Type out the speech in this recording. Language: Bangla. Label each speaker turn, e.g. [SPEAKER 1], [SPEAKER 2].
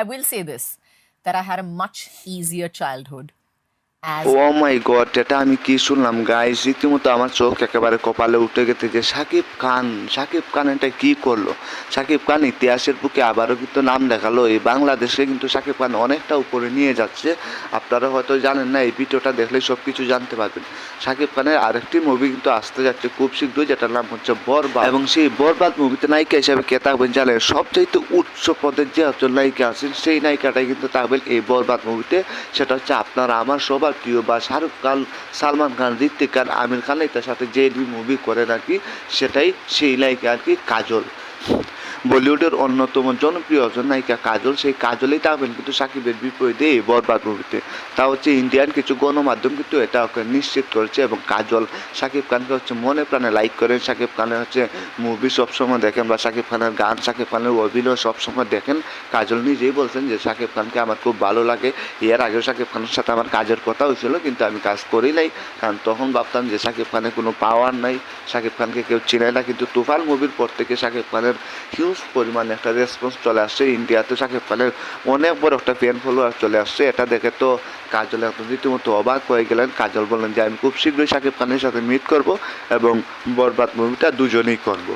[SPEAKER 1] I will say this that I had a much easier childhood.
[SPEAKER 2] Oh my God এটা আমি কি শুনলাম? গাইস রীতিমতো আমার চোখ একেবারে কপালে উঠে গেছে যে সাকিব খান সাকিব খান এটা কি করল? সাকিব খান ইতিহাসের বুকে আবারও কিন্তু নাম দেখাল। এই বাংলাদেশে কিন্তু সাকিব খান অনেকটা উপরে নিয়ে যাচ্ছে। আপনারা হয়তো জানেন না, এই ভিডিওটা দেখলে সব কিছু জানতে পারবেন। সাকিব খানের আরেকটি মুভি কিন্তু আসতে যাচ্ছে খুব শীঘ্রই, যেটার নাম হচ্ছে বরবাদ। এবং সেই বরবাদ মুভিতে নায়িকা হিসেবে কে থাকবেন জানেন? সবচাইতে উচ্চ পদের যে একজন নায়িকা আছেন, সেই নায়িকাটাই কিন্তু থাকবেন এই বরবাদ মুভিতে সেটা হচ্ছে আপনারা আমার সবার প্রিয় বা শাহরুখ খান, সালমান খান ঋত্বিক খান, আমির খান এটার সাথে যে মুভি করে নাকি, সেটাই সেই লাইকে আর কি কাজল। বলিউডের অন্যতম জনপ্রিয় নায়িকা কাজল, সেই কাজলেই থাকবেন কিন্তু সাকিবের বিপরীতে এই বরবাদ মুভিতে। তা হচ্ছে ইন্ডিয়ান কিছু গণমাধ্যম কিন্তু এটা ওকে নিশ্চিত করেছে এবং কাজল সাকিব খানকে হচ্ছে মনে প্রাণে লাইক করেন। সাকিব খানের হচ্ছে মুভি সবসময় দেখেন বা সাকিব খানের গান, সাকিব খানের অভিনয় সবসময় দেখেন। কাজল নিজেই বলছেন যে, সাকিব খানকে আমার খুব ভালো লাগে। এর আগেও সাকিব খানের সাথে আমার কাজের কথা হয়েছিল, কিন্তু আমি কাজ করি নাই। কারণ তখন ভাবতাম যে, সাকিব খানের কোনো পাওয়ার নাই। সাকিব খানকে কেউ চিনে না। কিন্তু তুফান মুভির পর থেকে সাকিব খানের হিউজ পরিমাণে একটা রেসপন্স চলে আসছে। ইন্ডিয়াতে সাকিব খানের অনেক বড় একটা ফ্যান ফলোয়ার চলে আসছে। এটা দেখে তো কাজল একদম রীতিমতো অবাক হয়ে গেলেন। কাজল বললেন যে, আমি খুব শীঘ্রই সাকিব খানের সাথে মিট করব এবং বরবাদ মুভিটা দুজনেই করব।